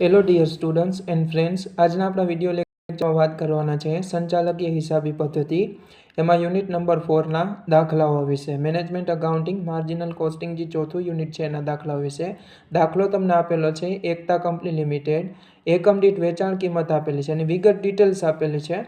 Hello dear students and friends આજના આપણા video લેક્ચરમાં વાત કરવાના છે સંચાલકીય હિસાબી પદ્ધતિ. એમાં યુનિટ નંબર ફોરના દાખલાઓ વિશે મેનેજમેન્ટ અકાઉન્ટિંગ માર્જિનલ કોસ્ટિંગ જે ચોથું યુનિટ છે એના દાખલાઓ વિશે દાખલો તમને આપેલો છે એકતા કંપની લિમિટેડ. એકમ દીઠ વેચાણ કિંમત આપેલી છે અને વિગત ડિટેલ્સ આપેલી છે.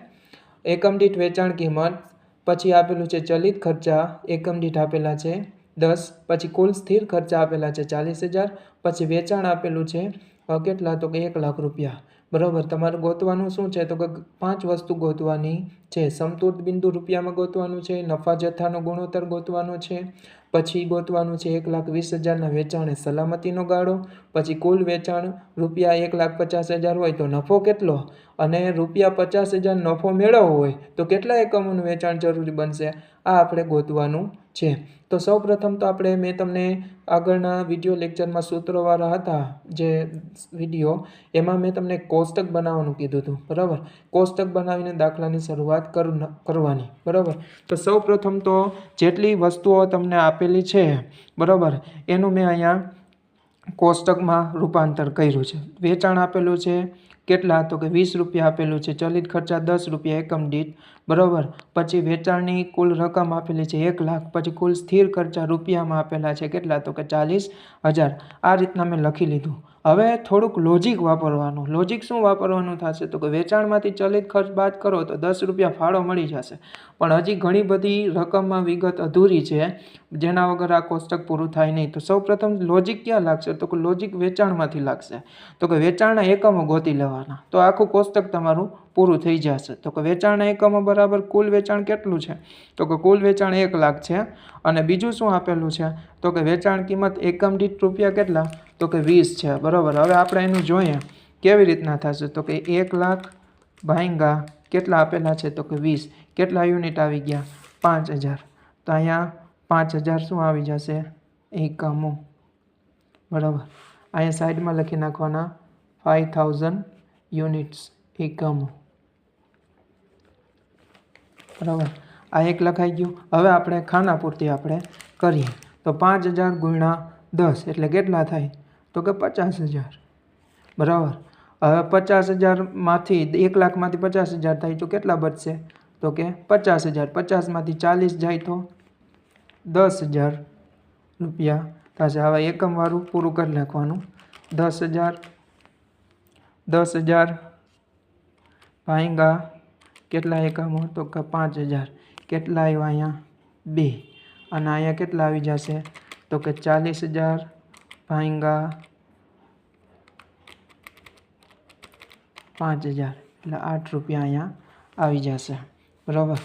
એકમ દીઠ વેચાણ કિંમત, પછી આપેલું છે ચલિત ખર્ચા, એકમ દીઠ આપેલા છે દસ, પછી કુલ સ્થિર ખર્ચા આપેલા છે ચાલીસ હજાર, પછી વેચાણ આપેલું છે કેટલા? તો કે એક લાખ રૂપિયા. બરાબર, તમારે ગોતવાનું શું છે? તો કે પાંચ વસ્તુ ગોતવાની છે. સમતૂર બિંદુ રૂપિયામાં ગોતવાનું છે, નફા જથ્થાનો ગુણોત્તર ગોતવાનો છે, પછી ગોતવાનું છે એક લાખ વીસ હજારના વેચાણે સલામતીનો ગાળો, પછી કુલ વેચાણ રૂપિયા એક લાખ પચાસ હજાર હોય તો નફો કેટલો? અને રૂપિયા પચાસ હજાર નફો મેળવવો હોય તો કેટલા એકમોનું વેચાણ જરૂરી બનશે? આ આપણે ગોતવાનું છે. તો સૌ પ્રથમ તો આપણે મેં તમને આગળના વીડિયો લેક્ચરમાં સૂત્રોવાળા હતા જે વીડિયો, એમાં મેં તમને કોષ્ટક બનાવવાનું કીધું હતું. બરાબર? કોષ્ટક બનાવીને દાખલાની શરૂઆત કર, કરવાની. બરાબર? તો સૌ પ્રથમ તો જેટલી વસ્તુઓ તમને આપેલી છે, બરાબર? એનું મેં અહીંયા કોષ્ટકમાં રૂપાંતર કર્યું છે. વેચાણ આપેલું છે કેટલા તો કે વીસ રૂપિયા આપેલું છે. ચલિત ખર્ચા દસ રૂપિયા એકમ દીઠ, બરાબર. પછી વેચાણની કુલ રકમ આપેલી છે એક લાખ. પછી કુલ સ્થિર ખર્ચા રૂપિયામાં આપેલા છે કેટલા તો કે ચાલીસ હજાર. આ રીતના મેં લખી લીધું. હવે થોડુંક લોજિક વાપરવાનું. લોજિક શું વાપરવાનું થશે? તો કે વેચાણમાંથી ચલિત ખર્ચ બાદ કરો તો દસ રૂપિયા ફાળો મળી જશે. પણ હજી ઘણી બધી રકમમાં વિગત અધૂરી છે, જેના વગર આ કોષ્ટક પૂરું થાય નહીં. તો સૌપ્રથમ લોજિક ક્યાં લાગશે? તો કે લોજિક વેચાણમાંથી લાગશે. તો કે વેચાણના એકમો ગોતી લેવાના. તો આખું કોષ્ટક તમારું પૂરું થઈ જશે. તો કે વેચાણના એકમો બરાબર કુલ વેચાણ કેટલું છે? તો કે કુલ વેચાણ એક લાખ છે. અને બીજું શું આપેલું છે? તો કે વેચાણ કિંમત એકમ દીઠ રૂપિયા કેટલા? તો કે વીસ છે. બરાબર. હવે આપણે એનું જોઈએ કેવી રીતના થશે. તો કે એક લાખ ભાઈંગા કેટલા આપેલા છે? તો કે વીસ. કેટલા યુનિટ આવી ગયા? પાંચ હજાર. તો અહીંયા પાંચ હજાર શું આવી જશે? એકમો બરાબર. અહીંયા સાઈડમાં લખી નાખવાના ફાઇવ થાઉઝન્ડ યુનિટ્સ એકમો બરાબર. આ એક લખાઈ ગયું. હવે આપણે ખાના પૂરતી આપણે કરીએ. તો પાંચ હજાર ગુણ્યા દસ. એટલે કેટલા થાય? તો કે પચાસ હજાર. બરાબર? હવે પચાસ હજારમાંથી એક લાખમાંથી પચાસ હજાર થાય તો કેટલા બચશે? તો કે પચાસ હજાર. પચાસમાંથી ચાલીસ જાય તો દસ હજાર રૂપિયા થશે. હવે એકમવાળું પૂરું કરી નાખવાનું. દસ હજાર દસ હજાર ભાંગા કેટલા એકમો? તો કે પાંચ હજાર. કેટલા આવ્યા અહીંયા? બે. અને અહીંયા કેટલા આવી જશે? તો કે ચાલીસ હજાર ભાંગા પાંચ હજાર. એટલે આઠ રૂપિયા અહીંયા આવી જશે. બરાબર?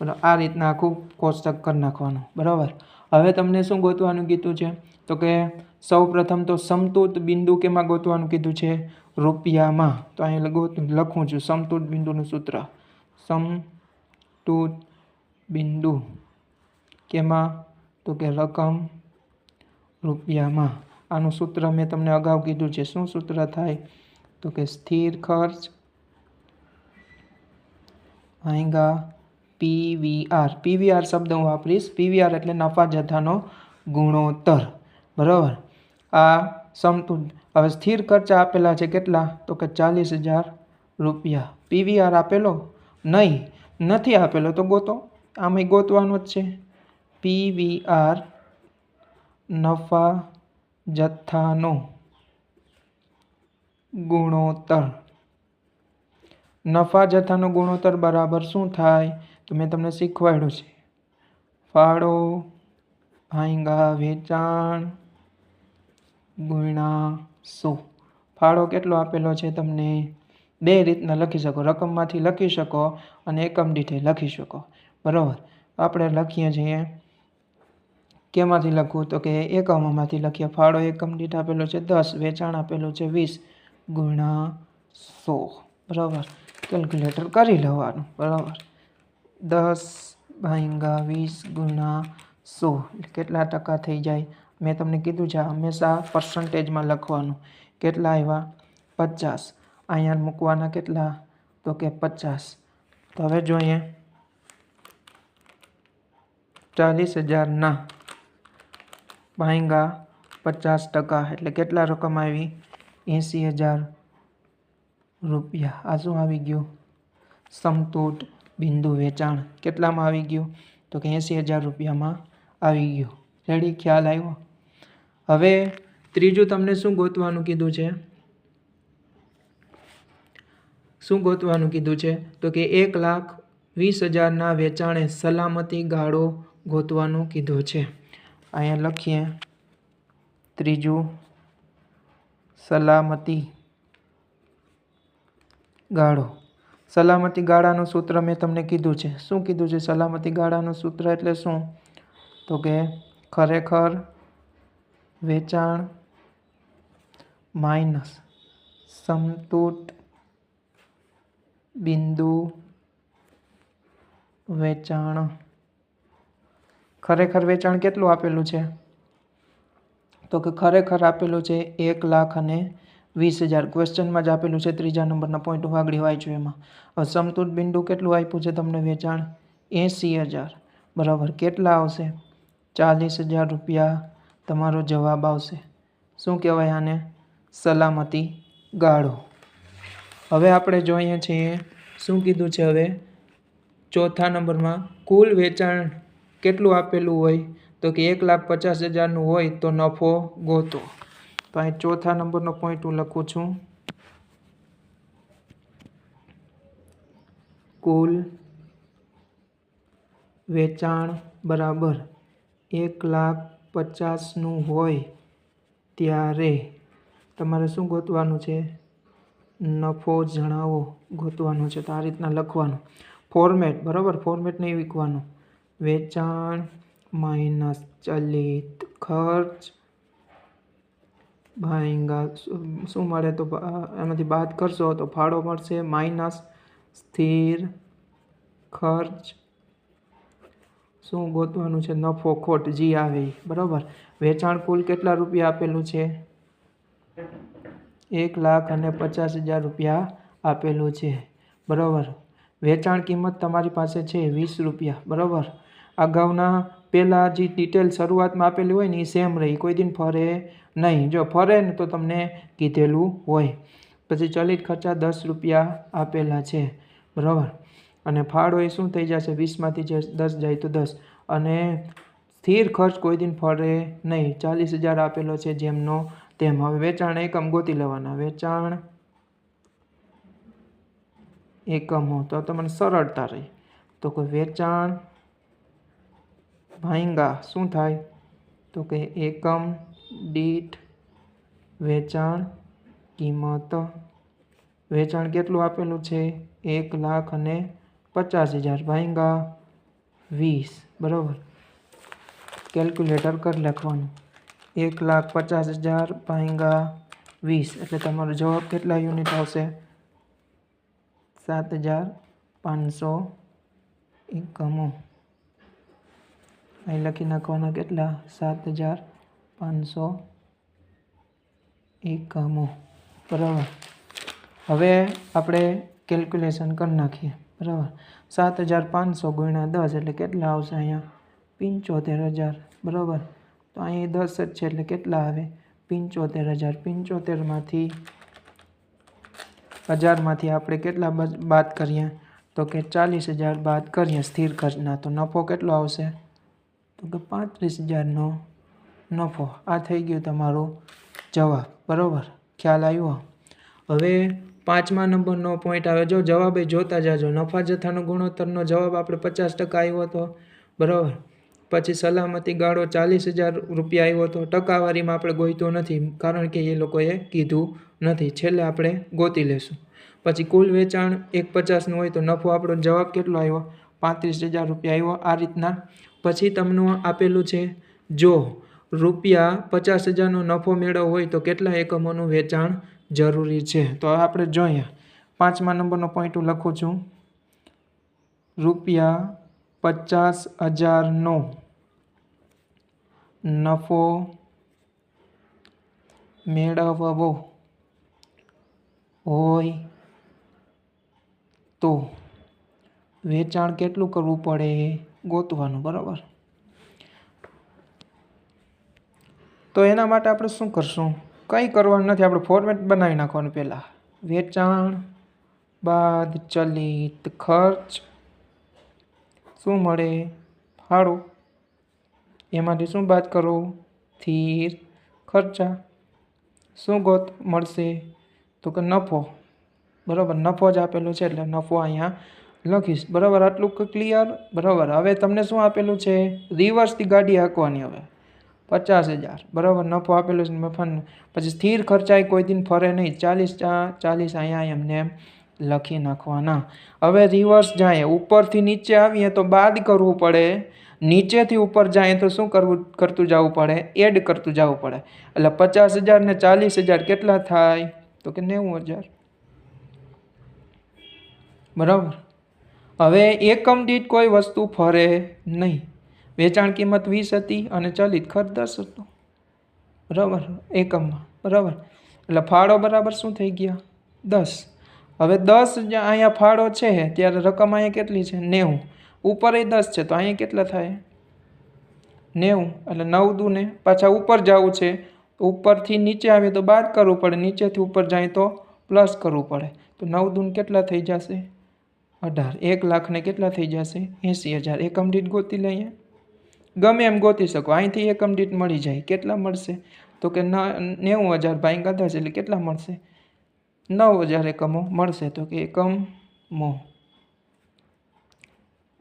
બરાબર આ રીતના આખું કોષ્ટક કરી નાખવાનું. બરાબર? હવે તમને શું ગોતવાનું કીધું છે? તો કે સૌ પ્રથમ તો સમતૂત બિંદુ કેમાં ગોતવાનું કીધું છે? રૂપિયામાં. તો અહીં લખું છું. સમતૂત બિંદુનું સૂત્ર. સમતૂત બિંદુ કેમાં? તો કે રકમ રૂપિયામાં. આનું સૂત્ર મેં તમને અગાઉ કીધું છે. શું સૂત્ર થાય? તો કે સ્થિર ખર્ચ ભાંગા પીવીઆર પીવીઆર શબ્દ હું વાપરીશ. પીવીઆર એટલે નફા જથ્થાનો ગુણોત્તર. બરાબર? આ સમતુલ, હવે સ્થિર ખર્ચા આપેલા છે કેટલા? તો કે ચાલીસ હજાર રૂપિયા. પીવીઆર આપેલો? નહીં. નથી આપેલો તો ગોતો. આમાં ગોતવાનો જ છે. પીવીઆર નફા જથ્થાનો ગુણોત્તર. નફા જથ્થાનો ગુણોત્તર બરાબર શું થાય? તો મેં તમને શીખવાડ્યું છે. ફાળો, ભાંગા, વેચાણ ગુણા સો ફાળો કેટલો આપેલો છે તમને? બે રીતના લખી શકો. રકમમાંથી લખી શકો અને એકમ દીઠે લખી શકો. બરાબર? આપણે લખીએ છીએ કેમાંથી લખવું તો કે એકમોમાંથી લખીએ. ફાળો એકમ દીઠ આપેલો છે દસ, વેચાણ આપેલું છે વીસ ગુણા સો. બરાબર. કેલ્ક્યુલેટર કરી લેવાનું. બરાબર. દસ ભાંગા વીસ ગુણા સો. કેટલા ટકા થઈ જાય? મેં તમને કીધું છે, હંમેશા પર્સન્ટેજમાં લખવાનું. કેટલા આવ્યા? પચાસ. અહીંયા મૂકવાના કેટલા? તો કે પચાસ. તો હવે જોઈએ. ચાલીસ હજારના ભાંગા પચાસ ટકા એટલે કેટલા રકમ આવી? એંસી હજાર રૂપિયા. આ શું આવી ગયું? સમતૂટ બિંદુ વેચાણ કેટલામાં આવી ગયું? તો કે એંસી હજાર રૂપિયામાં આવી ગયું. રેડી? ખ્યાલ આવ્યો? હવે ત્રીજું તમને શું ગોતવાનું કીધું છે? શું ગોતવાનું કીધું છે? તો કે એક લાખ વીસ હજારના વેચાણે સલામતી ગાળો ગોતવાનું કીધું છે. અહીંયા લખીએ. ત્રીજું, સલામતી ગાળો. સલામતી ગાળાનું સૂત્ર મેં તમને કીધું છે. શું કીધું છે સલામતી ગાળાનું સૂત્ર એટલે શું? તો કે ખરેખર વેચાણ માઇનસ સમતૂટ બિંદુ વેચાણ ખરેખર વેચાણ કેટલું આપેલું છે? તો કે ખરેખર આપેલું છે એક લાખ અને વીસ હજાર. ક્વેશ્ચનમાં જ આપેલું છે ત્રીજા નંબરના પોઈન્ટ વાગડી વાંચ્યું એમાં. હવે સમતૂટ બિંદુ કેટલું આપ્યું છે તમને વેચાણ? એંસી હજાર. બરાબર, કેટલા આવશે? ચાલીસ હજાર રૂપિયા તમારો જવાબ આવશે. શું કહેવાય આને? સલામતી ગાળો. હવે આપણે જોઈએ છીએ શું કીધું છે હવે? ચોથા નંબરમાં કુલ વેચાણ કેટલું આપેલું હોય? તો કે એક લાખ પચાસ હજારનું હોય તો નફો ગોતો. તો અહીં ચોથા નંબરનો પોઈન્ટ હું લખું છું. કુલ વેચાણ બરાબર એક લાખ પચાસનું હોય ત્યારે તમારે શું ગોતવાનું છે? નફો જણાવો ગોતવાનો છે. તો આ રીતના લખવાનું. ફોર્મેટ બરાબર? ફોર્મેટ નહીં વીકવાનું વેચાણ માઇનસ ચલિત ખર્ચ. ભાઈંગા, શું મળે તો એમાંથી બાદ કરશો તો ફાળો મળશે. માઇનસ સ્થિર ખર્ચ. શું ગોતવાનું છે? નફો ખોટ જી આવે. બરાબર? વેચાણ કુલ કેટલા રૂપિયા આપેલું છે? એક લાખ અને પચાસ હજાર રૂપિયા આપેલું છે. બરાબર? વેચાણ કિંમત તમારી પાસે છે વીસ રૂપિયા. બરાબર? અગાઉના પહેલાં જે ડિટેલ શરૂઆતમાં આપેલી હોય ને એ સેમ રહી. કોઈ દિન ફરે નહીં. જો ફરે ને તો તમને કીધેલું હોય. પછી ચલિત ખર્ચા દસ રૂપિયા આપેલા છે. બરાબર? અને ફાળો એ શું થઈ જશે? વીસમાંથી જે દસ જાય તો દસ. અને સ્થિર ખર્ચ કોઈ દિન ફરે નહીં. ચાલીસ હજાર આપેલો છે જેમનો તેમ. હવે વેચાણ એકમ ગોતી લેવાના. વેચાણ એકમો. તો તમને સરળતા રહી. તો કોઈ વેચાણ ભાંગા શું થાય? તો કે એકમ, દીઠ, વેચાણ, કિંમત. વેચાણ કેટલું આપેલું છે? એક લાખ અને પચાસ હજાર. ભાંગા વીસ. બરાબર? કેલ્ક્યુલેટર કરી લખવાનું. એક લાખ પચાસ હજાર, ભાંગા વીસ. એટલે તમારો જવાબ કેટલા યુનિટ આવશે? સાત હજાર પાંચસો એકમો. અહીં લખી નાખવાના કેટલા? સાત હજાર પાંચસો એકમો બરાબર. હવે આપણે કેલ્ક્યુલેશન કરી નાખીએ. બરાબર. સાત હજાર પાંચસો ગુણ્યા દસ એટલે કેટલા આવશે અહીંયા? પંચોતેર હજાર. બરાબર. તો અહીં દસ જ છે એટલે કેટલા આવે? પંચોતેર હજાર. પંચોતેરમાંથી હજારમાંથી આપણે કેટલા બાદ કરીએ? તો કે ચાલીસ હજાર બાદ કરીએ સ્થિર ખર્ચના. તો નફો કેટલો આવશે? તો કે પાંત્રીસ હજારનો નફો. આ થઈ ગયો તમારો જવાબ. બરાબર? ખ્યાલ આવ્યો? હવે પાંચમા નંબરનો પોઈન્ટ આવે. જો જવાબ એ જોતા જાજો. નફા જથ્થાનો ગુણોત્તરનો જવાબ આપણે પચાસ ટકા આવ્યો હતો બરાબર? પછી સલામતી ગાળો ચાલીસ હજાર રૂપિયા આવ્યો હતો ટકાવારીમાં આપણે ગોઈતો નથી. કારણ કે એ લોકોએ કીધું નથી. છેલ્લે આપણે ગોતી લેશું. પછી કુલ વેચાણ એક પચાસનું હોય તો નફો આપણો જવાબ કેટલો આવ્યો? પાંત્રીસ હજાર રૂપિયા આવ્યો. આ રીતના પછી તમને આપેલું છે, જો રૂપિયા પચાસ હજારનો નફો મેળવવો હોય તો કેટલા એકમોનું વેચાણ જરૂરી છે? તો આપણે જોઈએ. પાંચમા નંબરનો પોઈન્ટ હું લખું છું. રૂપિયા પચાસ હજારનો નફો મેળવવો હોય તો વેચાણ કેટલું કરવું પડે? ગોતવાનું, બરાબર? તો એના માટે આપણે શું કરશું? કંઈ કરવાનું નથી, આપણે ફોર્મેટ બનાવી નાખવાનું પહેલાં. વેચાણ, બાદ ચલિત ખર્ચ, શું મળે? ફાળો એમાંથી શું બાદ કરો સ્થિર ખર્ચા. શું ગોત મળશે? તો કે નફો. બરાબર, નફો જ આપેલો છે, એટલે નફો અહીંયા લખીશ. બરાબર, આટલું ક્લિયર બરાબર, હવે તમને શું આપેલું છે? રિવર્સથી ગાડી હાંકવાની હવે. પચાસ હજાર. બરાબર, નફો આપેલો છે નફાનું પછી સ્થિર ખર્ચાય કોઈ દિન ફરે નહીં. ચાલીસ ચાલીસ અહીંયા એમને એમ લખી નાખવાના. હવે રિવર્સ જાય. ઉપરથી નીચે આવીએ તો બાદ કરવું પડે. નીચેથી ઉપર જાય તો શું કરવું, કરતું જવું પડે? એડ કરતું જવું પડે. એટલે પચાસ હજાર ને ચાલીસ હજાર કેટલા થાય? તો કે નેવું હજાર. બરાબર? હવે એકમ દીઠ કોઈ વસ્તુ ફરે નહીં. વેચાણ કિંમત વીસ હતી અને ચલિત ખર્ચ દસ હતો. બરાબર, એકમમાં. બરાબર. એટલે ફાળો બરાબર શું થઈ ગયા? દસ. હવે દસ અહીંયા ફાળો છે, ત્યારે રકમ અહીંયા કેટલી છે? નેવું. ઉપર એ દસ છે, તો અહીંયા કેટલા થાય? નેવું. એટલે નવ દૂને પાછા ઉપર જવું છે ઉપરથી નીચે આવે તો બાદ કરવું પડે. નીચેથી ઉપર જાય તો પ્લસ કરવું પડે. તો નવ દૂન કેટલા થઈ જશે? અઢાર. એક લાખને કેટલા થઈ જશે? એંસી હજાર. એકમ દીઠ ગોતી લઈએ. ગમે એમ ગોતી શકો. અહીંથી એકમ દીઠ મળી જાય. કેટલા મળશે? તો કે ન, નેવું હજાર ભાઈ દસ એટલે કેટલા મળશે? નવ હજાર એકમો મળશે તો કે એકમો.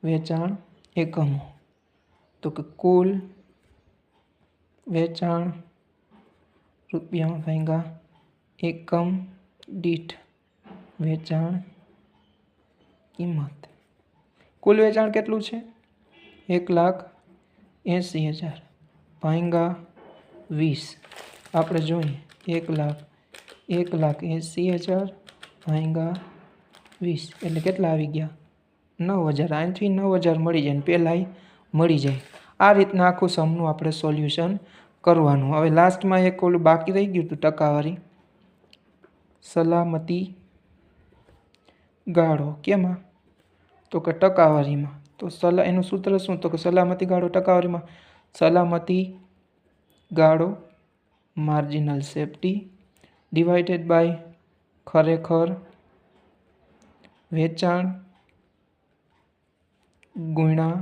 વેચાણ એકમો. તો કે કુલ વેચાણ રૂપિયામાં ભાંગા એકમ દીઠ વેચાણ કિંમત. કુલ વેચાણ કેટલું છે? એક લાખ એંસી હજાર. ભાંગા વીસ. આપણે જોઈએ. એક લાખ એક લાખ એંસી હજાર, ભાંગા વીસ. એટલે કેટલા આવી ગયા? નવ હજાર. અહીંથી નવ હજાર મળી જાય ને પહેલાંય મળી જાય. આ રીતના આખું સમનું આપણે સોલ્યુશન કરવાનું. હવે લાસ્ટમાં એક ઓલું બાકી રહી ગયું હતું ટકાવારી. સલામતી ગાળો. કેમાં? તો કે ટકાવારીમાં. તો સલા, એનું સૂત્ર શું? તો કે સલામતી ગાળો ટકાવારીમાં. સલામતી ગાળો માર્જિનલ સેફટી ડિવાઇડેડ બાય ખરેખર વેચાણ ગુણા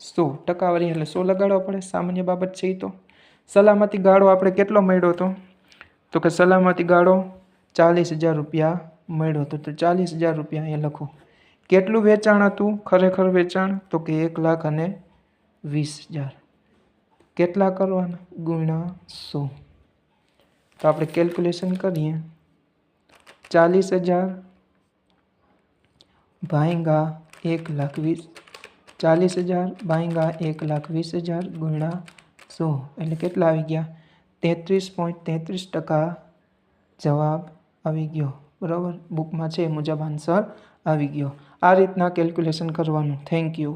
સો. ટકાવારી એટલે સો લગાડવા પડે, સામાન્ય બાબત છે એ તો. સલામતી ગાળો આપણે કેટલો મળ્યો હતો તો કે સલામતી ગાળો ચાલીસ હજાર રૂપિયા મળ્યો હતો તો ચાલીસ હજાર રૂપિયા અહીંયા લખો. કેટલું વેચાણ હતું? ખરેખર વેચાણ? તો કે એક લાખ અને વીસ હજાર. કેટલા કરવાના? ગુણ્યા સો. તો આપણે કેલ્ક્યુલેશન કરીએ. ચાલીસ હજાર ભાઈંગા એક લાખ વીસ. ચાલીસ હજાર ભાઈંગા એક લાખ વીસ હજાર ગુણ્યા સો. એટલે કેટલા આવી ગયા? તેત્રીસ પોઈન્ટ તેત્રીસ ટકા જવાબ આવી ગયો. બરાબર? બુકમાં છે મુજબ આન્સર આવી ગયો. આ રીતના કેલ્ક્યુલેશન કરવાનું. Thank you